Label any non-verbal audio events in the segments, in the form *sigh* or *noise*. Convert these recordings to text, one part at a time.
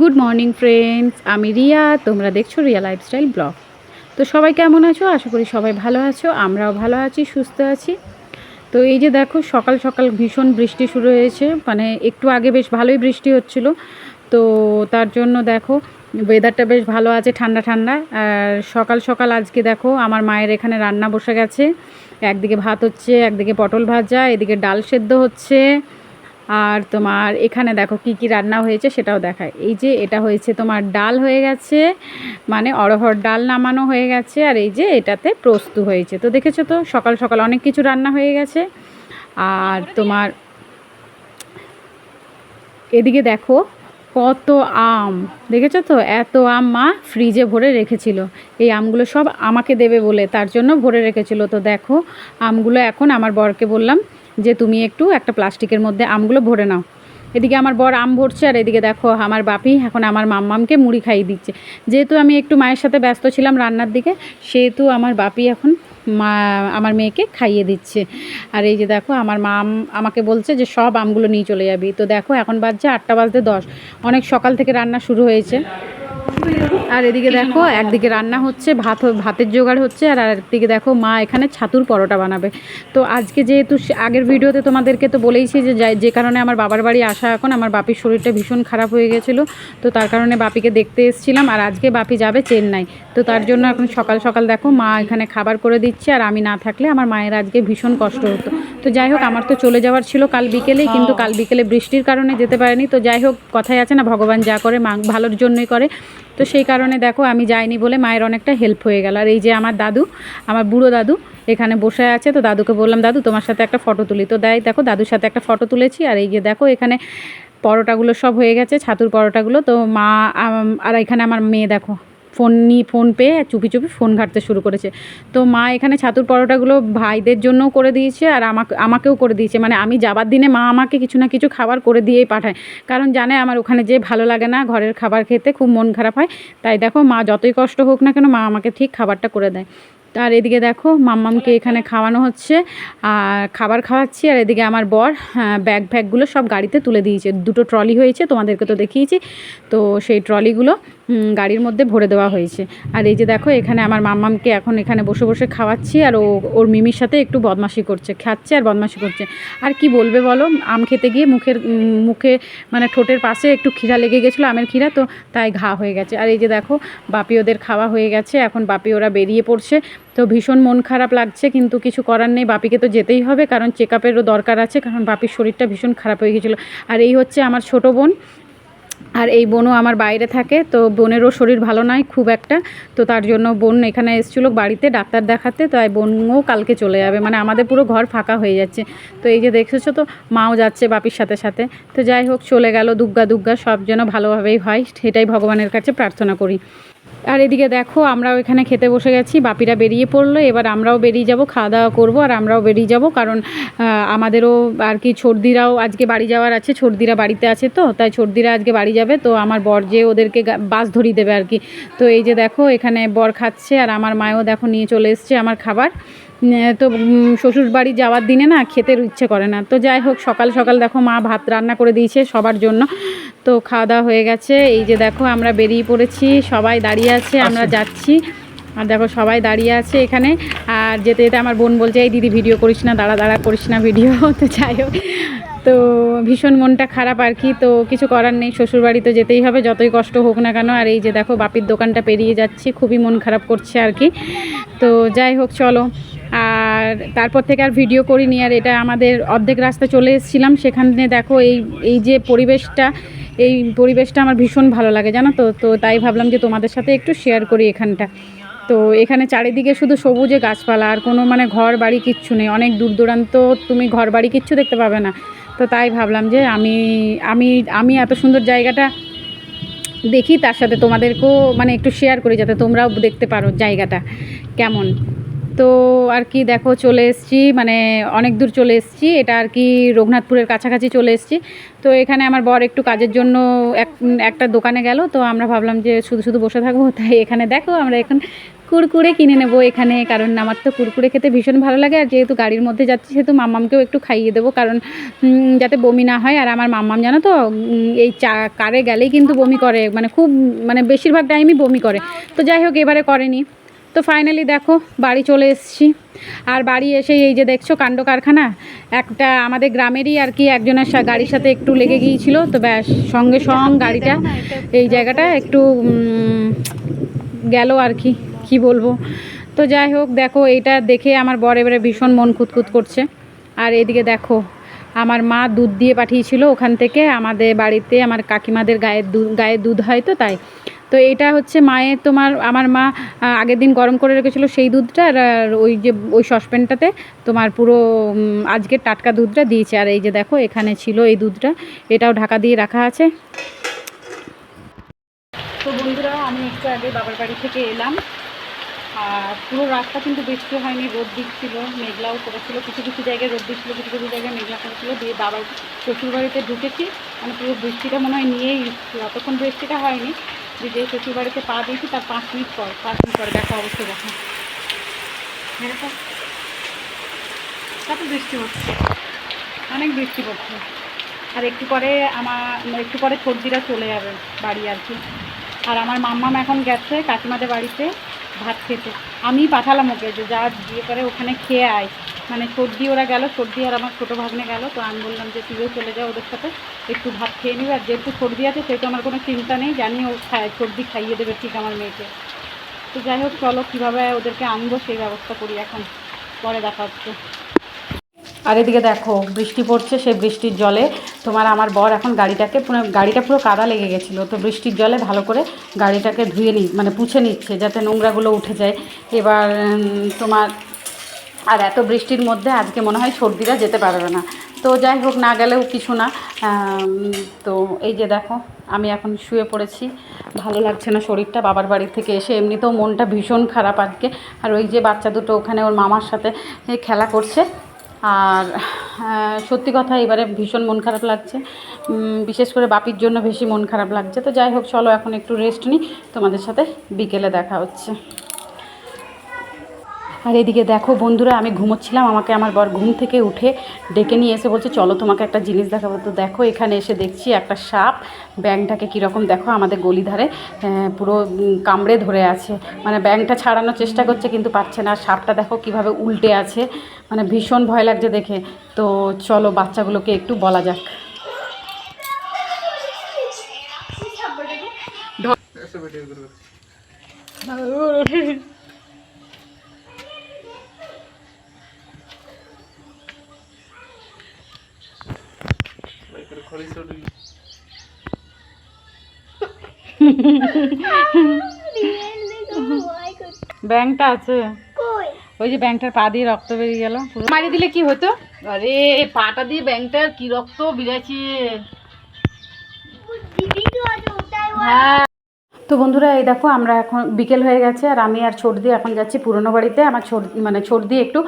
Good morning friends আমি রিয়া, তোমরা দেখছ রিয়া লাইফস্টাইল ব্লগ তো সবাই কেমন আছো? আশা করি সবাই ভালো আছো, আমরাও ভালো আছি, সুস্থ আছি। তো এই যে দেখো, সকাল সকাল ভীষণ বৃষ্টি শুরু হয়েছে মানে একটু আগে বেশ ভালোই বৃষ্টি হচ্ছিল। তো তার জন্য দেখো ওয়েদারটা বেশ ভালো আছে, ঠান্ডা ঠান্ডা। আর সকাল সকাল আজকে দেখো, আমার মায়ের এখানে রান্না বসে গেছে। একদিকে ভাত হচ্ছে, একদিকে পটল ভাজা, এদিকে ডাল সেদ্ধ হচ্ছে। আর তোমার এখানে দেখো কি কি রান্না হয়েছে সেটাও দেখায়। এই যে এটা হয়েছে তোমার ডাল হয়ে গেছে মানে অড়হর ডাল নামানো হয়ে গেছে, আর এই যে এটাতে প্রস্তু হয়েছে। তো দেখেছ তো, সকাল সকাল অনেক কিছু রান্না হয়ে গেছে। আর তোমার এদিকে দেখো কত আম। দেখেছ তো, এত আম মা ফ্রিজে ভরে রেখেছিল। এই আমগুলো সব আমাকে দেবে বলে, তার জন্য ভরে রেখেছিল। তো দেখো, আমগুলো এখন আমার বরকে বললাম যে তুমি একটু একটা প্লাস্টিকের মধ্যে আমগুলো ভরে নাও। এদিকে আমার বর আম ভরছে আর এদিকে দেখো আমার বাপি এখন আমার মাম্মামকে মুড়ি খাইয়ে দিচ্ছে। যেহেতু আমি একটু মায়ের সাথে ব্যস্ত ছিলাম রান্নার দিকে, সেহেতু আমার বাপি এখন মা, আমার মেয়েকে খাইয়ে দিচ্ছে। আর এই যে দেখো আমার মা আম- আমাকে বলছে যে সব আমগুলো নিয়ে চলে যাবি। তো দেখো এখন বাজছে আটটা বাজতে দশ। অনেক সকাল থেকে রান্না শুরু হয়েছে। আর এদিকে দেখো, একদিকে রান্না হচ্ছে, ভাত ভাতের জোগাড় হচ্ছে, আর একদিকে দেখো মা এখানে ছাতুর পরোটা বানাবে। তো আজকে যেহেতু আগের ভিডিওতে তোমাদেরকে তো বলেইছি যে যে কারণে আমার বাবার বাড়ি আসা এখন, আমার বাপির শরীরটা ভীষণ খারাপ হয়ে গেছিল, তো তার কারণে বাপিকে দেখতে এসেছিলাম, আর আজকে বাপি যাবে চেন্নাই। তো তার জন্য এখন সকাল সকাল দেখো মা এখানে খাবার করে দিচ্ছে, আর আমি না থাকলে আমার মায়ের আজকে ভীষণ কষ্ট হতো। তো যাই হোক, আমার তো চলে যাওয়ার ছিল কাল বিকেলেই, কিন্তু কাল বিকেলে বৃষ্টির কারণে যেতে পারেনি। তো যাই হোক, কথাই আছে না, ভগবান যা করে, মা ভালোর জন্যই করে। তো সেই কারণে দেখো আমি যাইনি বলে মায়ের অনেকটা হেল্প হয়ে গেল। আর এই যে আমার দাদু, আমার বুড়ো দাদু, এখানে বসে আছে। তো দাদুকে বললাম, দাদু, তোমার সাথে একটা ফটো তুলি। তো দেয়, দেখো, দাদুর সাথে একটা ফটো তুলেছি। আর এই যে দেখো, এখানে পরোটাগুলো সব হয়ে গেছে, ছাতুর পরোটাগুলো। তো মা আর এখানে আমার মেয়ে, দেখো। ফোন নিয়ে ফোন পেয়ে চুপি চুপি ফোন ঘাঁটতে শুরু করেছে। তো মা এখানে ছাতুর পরোটাগুলো ভাইদের জন্যও করে দিয়েছে আর আমাকে আমাকেও করে দিয়েছে। মানে আমি যাবার দিনে মা আমাকে কিছু না কিছু খাবার করে দিয়েই পাঠায়। কারণ জানে আমার ওখানে যে ভালো লাগে না ঘরের খাবার খেতে খুব মন খারাপ হয়। তাই দেখো মা যতই কষ্ট হোক না কেন মা আমাকে ঠিক খাবারটা করে দেয়। আর এদিকে দেখো মাম্মামকে এখানে খাওয়ানো হচ্ছে। আর খাবার খাওয়াচ্ছি। আর এদিকে আমার বর হ্যাঁ, ব্যাগ ফ্যাগগুলো সব গাড়িতে তুলে দিয়েছে। দুটো ট্রলি হয়েছে তোমাদেরকে তো দেখিয়েছি। তো সেই ট্রলিগুলো গাড়ির মধ্যে ভরে দেওয়া হয়েছে। আর এই যে দেখো, এখানে আমার মাম্মামকে এখন এখানে বসে বসে খাওয়াচ্ছি, আর ও, ওর মিমির সাথে একটু বদমাশি করছে, খাচ্ছে আর বদমাশি করছে। আর কি বলবে বলো, আম খেতে গিয়ে মুখের মুখে মানে ঠোঁটের পাশে একটু খিরা লেগে গেছিল, আমের খিরা তো তাই ঘা হয়ে গেছে। আর এই যে দেখো, বাপি ওদের খাওয়া হয়ে গেছে, এখন বাপি ওরা বেরিয়ে পড়ছে। তো ভীষণ মন খারাপ লাগছে, কিন্তু কিছু করার নেই, বাপিকে তো যেতেই হবে, কারণ চেক আপেরও দরকার আছে, কারণ বাপির শরীরটা ভীষণ খারাপ হয়ে গেছিল। আর এই হচ্ছে আমার ছোটো বোন আর এই বোনও আমার বাইরে থাকে, তো বোনেরও শরীর ভালো নয় খুব একটা, তো তার জন্য বোন এখানে এসেছিল বাড়িতে ডাক্তার দেখাতে তো তাই বোনও কালকে চলে যাবে মানে আমাদের পুরো ঘর ফাঁকা হয়ে যাচ্ছে। তো এই যে দেখেছ তো, মাও যাচ্ছে বাপির সাথে সাথে, তো যাই হোক চলে গেল দুগ্গা দুগ্গা, সব যেন ভালোভাবেই হয়, সেটাই ভগবানের কাছে প্রার্থনা করি। আর এদিকে দেখো, আমরাও এখানে খেতে বসে গেছি, বাপিরা বেরিয়ে পড়ল, এবার আমরাও বেরিয়ে যাব খাওয়া দাওয়া করব, আর আমরাও বেরিয়ে যাব, কারণ আমাদেরও আর কি ছর্দিরাও আজকে বাড়ি যাওয়ার আছে ছর্দিরা বাড়িতে আছে তো, তাই ছর্দিরা আজকে বাড়ি যাবে, তো আমার বর যে ওদেরকে বাস ধরিয়ে দেবে আর কি। তো এই যে দেখো, এখানে বর খাচ্ছে, আর আমার মায়ও দেখো নিয়ে চলে এসছে আমার খাবার। তো শ্বশুর বাড়ি যাওয়ার দিনে না খেতে ইচ্ছে করে না। তো যাই হোক, সকাল সকাল দেখো মা ভাত রান্না করে দিয়েছে সবার জন্য। তো খাওয়া দাওয়া হয়ে গেছে। এই যে দেখো আমরা বেরিয়ে পড়েছি সবাই দাঁড়িয়ে আছে আমরা যাচ্ছি। আর দেখো সবাই দাঁড়িয়ে আছে এখানে। আর যেতে যেতে আমার বোন বলছে এই দিদি ভিডিও করিস না দাঁড়া দাঁড়া করিস না ভিডিও *laughs* তো যাই হোক। তো ভীষণ মনটা খারাপ আর কি। তো কিছু করার নেই শ্বশুরবাড়ি তো যেতেই হবে যতই কষ্ট হোক না কেন। আর এই যে দেখো বাপির দোকানটা পেরিয়ে যাচ্ছি খুবই মন খারাপ করছে আর কি। তো যাই হোক চলো। আর তারপর থেকে আর ভিডিও করিনি, আর এটা আমাদের অর্ধেক রাস্তা চলে এসেছিলাম। সেখানে দেখো এই এই যে পরিবেশটা, এই পরিবেশটা আমার ভীষণ ভালো লাগে, জানো তো? তো তাই ভাবলাম যে তোমাদের সাথে একটু শেয়ার করি এখানটা। তো এখানে চারিদিকে শুধু সবুজে গাছপালা, আর কোনো মানে ঘর বাড়ি কিচ্ছু নেই। অনেক দূর দূরান্ত তুমি ঘর বাড়ি কিচ্ছু দেখতে পাবে না। তো তাই ভাবলাম যে আমি আমি আমি এত সুন্দর জায়গাটা দেখি, তার সাথে তোমাদেরকেও মানে একটু শেয়ার করি, যাতে তোমরাও দেখতে পারো জায়গাটা কেমন। তো আর কি দেখো চলে এসেছি মানে অনেক দূর চলে এসেছি, এটা আর কি রঘুনাথপুরের কাছাকাছি চলে এসেছি। তো এখানে আমার বর একটু কাজের জন্য এক, একটা দোকানে গেল, তো আমরা ভাবলাম যে শুধু শুধু বসে থাকব, *laughs* তাই এখানে দেখো আমরা এখন কুরকুরে কিনে নেব এখানে, কারণ আমার তো কুরকুরে খেতে ভীষণ ভালো লাগে, আর যেহেতু গাড়ির মধ্যে যাচ্ছি সেহেতু মাম্মামকেও একটু খাইয়ে দেবো, কারণ যাতে বমি না হয়, আর আমার মাম্মাম জানো তো এই চা, কারে গেলেই কিন্তু বমি করে মানে খুব মানে বেশিরভাগ টাইমই বমি করে। তো যাই হোক, এবারে করেনি। তো ফাইনালি দেখো, বাড়ি চলে এসেছি। আর বাড়ি এসে এই যে দেখছ কাণ্ড কারখানা, একটা আমাদের গ্রামেরই আর কি একজনের সা- গাড়ির সাথে একটু লেগে গিয়েছিল, তো ব্যাস সঙ্গে সঙ্গ গাড়িটা এই জায়গাটা একটু গেল আর কি কি বলব। তো যাই হোক, দেখো এটা দেখে আমার বর এবারে ভীষণ মন খুঁতখুত করছে। আর এদিকে দেখো, আমার মা দুধ দিয়ে পাঠিয়েছিল ওখান থেকে, আমাদের বাড়িতে আমার কাকিমাদের গায়ের দুধ গায়ে দুধ হয় তো তাই। তো এটা হচ্ছে মায়ের তোমার, আমার মা আগের দিন গরম করে রেখেছিল সেই দুধটা আর ওই যে, ওই সসপ্যানটাতে তোমার পুরো আজকের টাটকা দুধটা দিয়েছে। আর এই যে দেখো, এখানে ছিল এই দুধটা, এটাও ঢাকা দিয়ে রাখা আছে। তো বন্ধুরা, আমি একটু আগে বাবার বাড়ি থেকে এলাম। আর পুরো রাস্তা কিন্তু বৃষ্টি হয়নি, রোদ দিচ্ছিল, মেঘলাও করেছিল। কিছু কিছু জায়গায় রোদ দিচ্ছিল, কিছু কিছু জায়গায় মেঘলা করেছিল। দিয়ে বাবার শ্বশুরবাড়িতে ঢুকেছি। মানে পুরো বৃষ্টিটা মনে হয় নিয়েই এসেছি অতক্ষণ বৃষ্টিটা হয়নি যে যে শ্বশুরবাড়িতে পা দিয়েছি, তার পাঁচ মিনিট পর, পাঁচ মিনিট পর দেখা অবশ্যই দেখা। এরকম কত বৃষ্টি হচ্ছে। অনেক বৃষ্টি পড়ছে। আর একটু পরে আমার একটু পরে সর্দিরা চলে যাবে বাড়ি আর কি। আর আমার মাম্মাম এখন গেছে কাকিমাদের বাড়িতে ভাত খেতে। আমি পাঠালাম ওকে যে যা গিয়ে পরে ওখানে খেয়ে আয়। মানে সর্দি ওরা গেল সর্দি আর আমার ছোটো ভাগ্নে গেল, তো আমি বললাম যে তুইও চলে যাও ওদের সাথে। একটু ভাত খেয়ে নিবে, আর যেহেতু সর্দি আছে, সেহেতু আমার কোনো চিন্তা নেই জানি ও খায়, সর্দি খাইয়ে দেবে ঠিক আমার মেয়েকে। তো যাই হোক, চলো কীভাবে ওদেরকে আনব সেই ব্যবস্থা করি এখন, পরে দেখা হচ্ছে। আর এদিকে দেখো, বৃষ্টি পড়ছে সেই বৃষ্টির জলে। তোমার আমার বর এখন গাড়িটাকে পুরো, গাড়িটা পুরো কাদা লেগে গেছিল। তো বৃষ্টির জলে ভালো করে গাড়িটাকে ধুয়ে নি মানে পুছে নিচ্ছে, যাতে নোংরাগুলো উঠে যায়। এবার তোমার, আর এত বৃষ্টির মধ্যে আজকে মনে হয় সর্দিরা যেতে পারবে না। তো যাই হোক, না গেলেও কিছু না। তো এই যে দেখো, আমি এখন শুয়ে পড়েছি। ভালো লাগছে না শরীরটা, বাবার বাড়ি থেকে এসে এমনিতেও মনটা ভীষণ খারাপ আজকে। আর ওই যে বাচ্চা দুটো ওখানে ওর মামার সাথে খেলা করছে। আর সত্যি কথা এবারে ভীষণ মন খারাপ লাগছে। বিশেষ করে বাপির জন্য বেশি মন খারাপ লাগছে। তো যাই হোক, চলো এখন একটু রেস্ট নিই তোমাদের সাথে বিকেলে দেখা হচ্ছে। আর এদিকে দেখো বন্ধুরা আমি ঘুমোচ্ছিলাম আমাকে আমার বর ঘুম থেকে উঠে ডেকে নিয়ে এসে বলছে চলো তোমাকে একটা জিনিস দেখাবো। তো দেখো এখানে এসে দেখছি একটা সাপ ব্যাংটাকে কীরকম দেখো আমাদের গলিধারে পুরো কামড়ে ধরে আছে। মানে ব্যাংটা ছাড়ানোর চেষ্টা করছে কিন্তু পারছে না। সাপটা দেখো কীভাবে উল্টে আছে মানে ভীষণ ভয় লাগছে দেখে। তো চলো বাচ্চাগুলোকে একটু বলা যাক। ব্যাংটা আছে। ওই যে ব্যাংকটার পা দিয়ে রক্ত বেরিয়ে গেল। মারি দিলে কি হতো? আরে পাটা দিয়ে ব্যাংকটার কি রক্ত বিরাছে হ্যাঁ। তো বন্ধুরা, এই দেখো, আমরা এখন বিকেল হয়ে গেছে, আর আমি আর ছোট দিয়ে এখন যাচ্ছি পুরনো বাড়িতে। আমার ছোট মানে ছোট দিয়ে একটু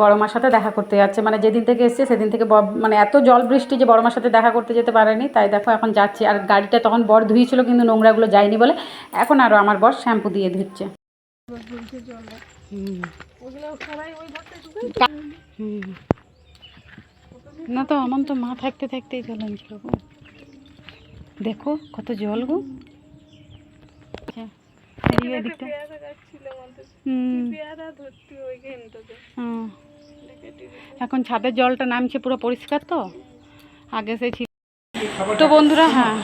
বড় মার সাথে দেখা করতে যাচ্ছে। মানে যেদিন থেকে এসছে, সেদিন থেকে মানে এত জল বৃষ্টি যে বড় মার সাথে দেখা করতে যেতে পারেনি। তাই দেখো, এখন যাচ্ছি। আর গাড়িটা তখন বর ধুয়েছিল কিন্তু নোংরাগুলো যায়নি বলে এখন আরও আমার বর শ্যাম্পু দিয়ে ধুচ্ছে। না তো আমার তো মা থাকতে থাকতেই গো দেখো, কত জল গো। এখন ছাদের জলটা নামছে পুরো পরিষ্কার তো। আগে সেই ছিল। তো বন্ধুরা হ্যাঁ।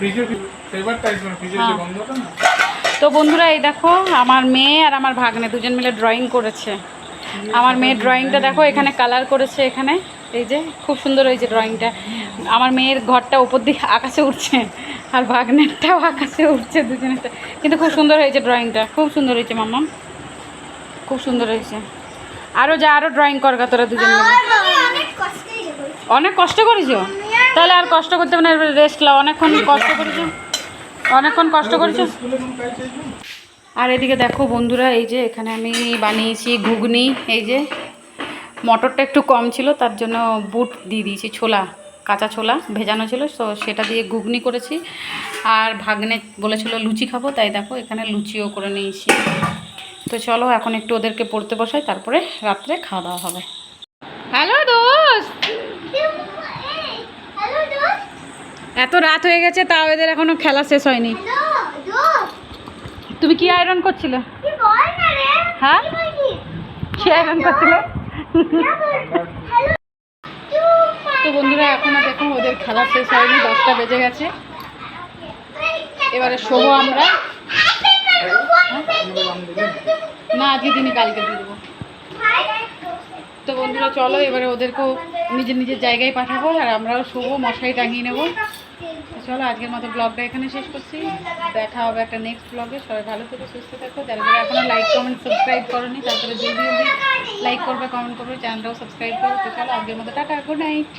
যে হ্যাঁ। তো বন্ধুরা এই দেখো আমার মেয়ে আর আমার ভাগ্নে দুজন মিলে ড্রয়িং করেছে। আমার মেয়ের ড্রয়িংটা দেখো এখানে কালার করেছে এখানে। এই যে খুব সুন্দর হয়েছে ড্রয়িংটা আমার মেয়ের ঘরটা উপর দিকে আকাশে উঠছে আর ভাগ্নেরটাও আকাশে উঠছে দুজনেরটা। কিন্তু খুব সুন্দর হয়েছে ড্রয়িংটা খুব সুন্দর হয়েছে মাম্মাম খুব সুন্দর হয়েছে। আরও যা আরও ড্রয়িং করগা তোরা দুজন অনেক কষ্ট করেছ? তাহলে আর কষ্ট করতে না রেস্ট লাও অনেকক্ষণ কষ্ট করেছ? অনেকক্ষণ কষ্ট করেছ? আর এদিকে দেখো বন্ধুরা এই যে এখানে আমি বানিয়েছি ঘুগনি এই যে মটরটা একটু কম ছিল তার জন্য বুট দিয়ে দিয়েছি ছোলা কাঁচা ছোলা ভেজানো ছিল তো সেটা দিয়ে ঘুগনি করেছি। আর ভাগ্নে বলেছিল লুচি খাব? তাই দেখো এখানে লুচিও করে নিয়েছি। তো চলো এখন একটু ওদেরকে পড়তে বসাই তারপরে রাত্রে খাওয়া দাওয়া হবে। হ্যালো দোস্ত! এত রাত হয়ে গেছে তাও এদের এখনও খেলা শেষ হয়নি। তুমি কি আয়রন করছিলে? হ্যাঁ? কি আয়রন করছিলে? তো বন্ধুরা, এখনও দেখো, ওদের খেলা শেষ হয়নি, দশটা বেজে গেছে। এবারে শোবো আমরা। না আজকে দিনই কালকে দিয়ে দেবো। তো বন্ধুরা, চলো, এবারে ওদেরকেও নিজের নিজের জায়গায় পাঠাবো, আর আমরাও শোবো, মশারি টাঙিয়ে নেব। চলো আজকের মতো ব্লগটা এখানে শেষ করছি। দেখা হবে একটা নেক্সট ব্লগে সবাই ভালো থেকে, সুস্থ থাকো। যারা যারা এখনও লাইক কমেন্ট সাবস্ক্রাইব করোনি, তারপরে জলদি জলদি লাইক করবে কমেন্ট করবে চ্যানেলটাও সাবস্ক্রাইব করবে তো চলো আজকের মতো, টাটা গুড নাইট